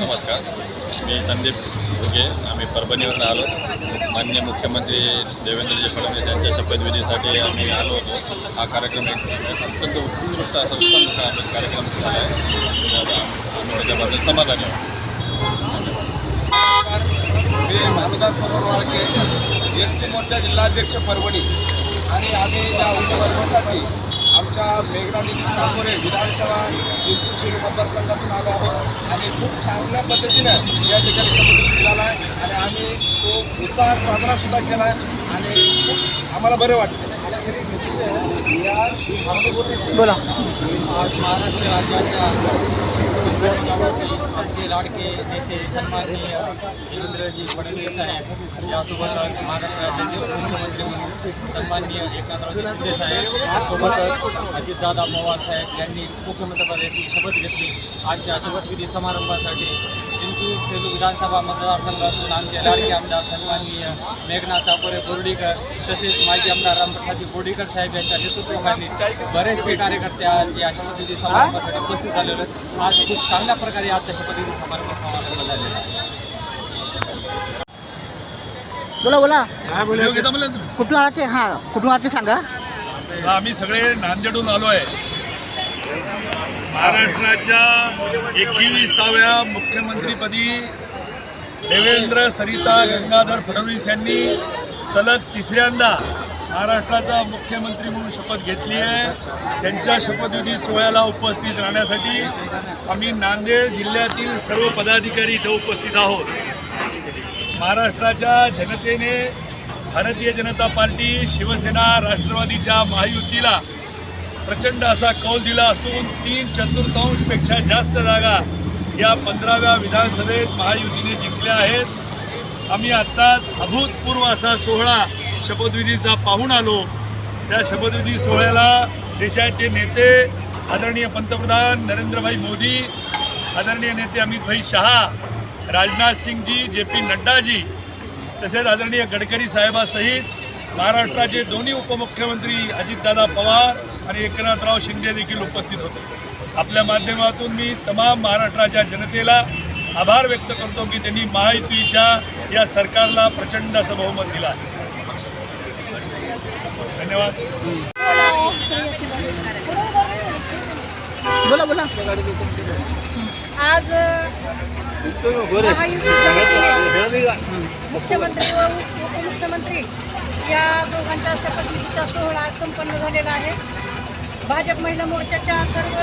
नमस्कार. मी संदीप घुगे आम्ही परभणीवरून आलो. मान्य मुख्यमंत्री देवेंद्रजी फडणवीस यांच्या शपथविधीसाठी आम्ही आलो होतो. हा कार्यक्रम एक अत्यंत उत्कृष्ट असा उत्तम कार्यक्रम झाला आहे. आम्ही त्याच्याबद्दल समाधानी आहोत. मी भानुदास मनोहर वाळके एस टी मोर्चा जिल्हाध्यक्ष परभणी. आणि आम्ही या उमेदवारांसाठी आमच्या मेघना सामोरे विधानसभा विष्णू मतदारसंघातून आलो आहोत. आणि खूप चांगल्या पद्धतीनं या ठिकाणी शपथ आहे आणि आम्ही तो उत्साह साजरा सुद्धा केला आहे आणि आम्हाला बरं वाटतं बोला। आज महाराष्ट्र गावातील आमचे लाडके नेते सन्माननीय फडणवीस साहेब यासोबतच महाराष्ट्र राज्याचे उपमुख्यमंत्री म्हणून सन्माननीय एकनाथरावजी शिंदे साहेब सोबतच अजितदादा पवार साहेब, यांनी मुख्यमंत्रीपदाची शपथ घेतली. आजच्या शपथविधी समारंभासाठी चिंतूर सेलू विधानसभा मतदारसंघातून आमचे लाडके आमदार सन्माननीय मेघना सापोरे बोर्डीकर तसेच माजी आमदार रामप्रसाद बोर्डीकर साहेब यांच्या नेतृत्वाखाली बरेचसे कार्यकर्ते आज या शपथविधी समारंभासाठी उपस्थित झालेले आहेत. आज खूप चांगल्या प्रकारे आजच्या शपथविधी समारंभ समारंभ झालेला आहे. बोला बोला. कुठून आला ते? हां कुठून आला ते सांगा? आम्ही सगळे नांदेडून आलो आहे. महाराष्ट्राच्या एकविसाव्या मुख्यमंत्रीपदी देवेंद्र सरिता गंगाधर फडणवीस यांनी सलग तिसऱ्यांदा महाराष्ट्राचा मुख्यमंत्री म्हणून शपथ घेतली आहे. त्यांच्या शपथविधी सोहळ्याला उपस्थित राहण्यासाठी आम्ही नांदेड जिल्ह्यातील सर्व पदाधिकारी इथं उपस्थित आहोत. महाराष्ट्राच्या जनतेने भारतीय जनता पार्टी शिवसेना राष्ट्रवादीच्या महायुतीला प्रचंड असा कौल दिला असून तीन चतुर्थांशपेक्षा जास्त जागा या पंधराव्या विधानसभेत महायुतीने जिंकल्या आहेत. आम्ही आत्ताच अभूतपूर्व असा सोहळा शपथविधीचा पाहून आलो. त्या शपथविधी सोहळ्याला देशाचे नेते आदरणीय पंतप्रधान नरेंद्रभाई मोदी आदरणीय नेते अमितभाई शहा राजनाथ सिंगजी जे पी नड्डाजी तसेच आदरणीय गडकरी साहेबासहित महाराष्ट्राचे दोन्ही उपमुख्यमंत्री अजितदादा पवार आणि एकनाथराव शिंदे देखील उपस्थित होते. आपल्या माध्यमातून मी तमाम महाराष्ट्राच्या जनतेला आभार व्यक्त करतो की त्यांनी महायुतीच्या या सरकारला प्रचंड असं बहुमत दिलं आहे. धन्यवाद. बोला बोला. आज मुख्यमंत्री व उपमुख्यमंत्री या दोघांचा शपथविधीचा सोहळा संपन्न झालेला आहे. भाजप महिला मोर्चाच्या सर्व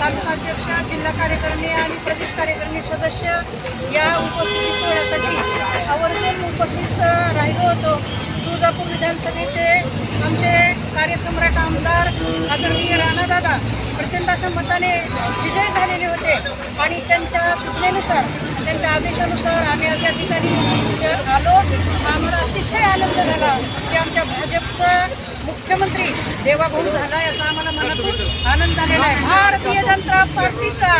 तालुकाध्यक्ष जिल्हा कार्यकारिणी आणि प्रदेश कार्यकारिणी सदस्य या उपस्थिती सोहळ्यासाठी आवर्जून उपस्थित राहिलो होतो. तुळजापूर विधानसभेचे आमचे कार्यसम्राट आमदार आदरणीय राणादादा प्रचंड अशा मताने विजय झालेले होते आणि त्यांच्या सूचनेनुसार त्यांच्या आदेशानुसार आम्ही अशा ठिकाणी आलो. आम्हाला अतिशय आनंद झाला की आमच्या भाजपचा मुख्यमंत्री देवाभाऊ झाला याचा आम्हाला मनातून आनंद झालेला आहे. भारतीय जनता पार्टीचा.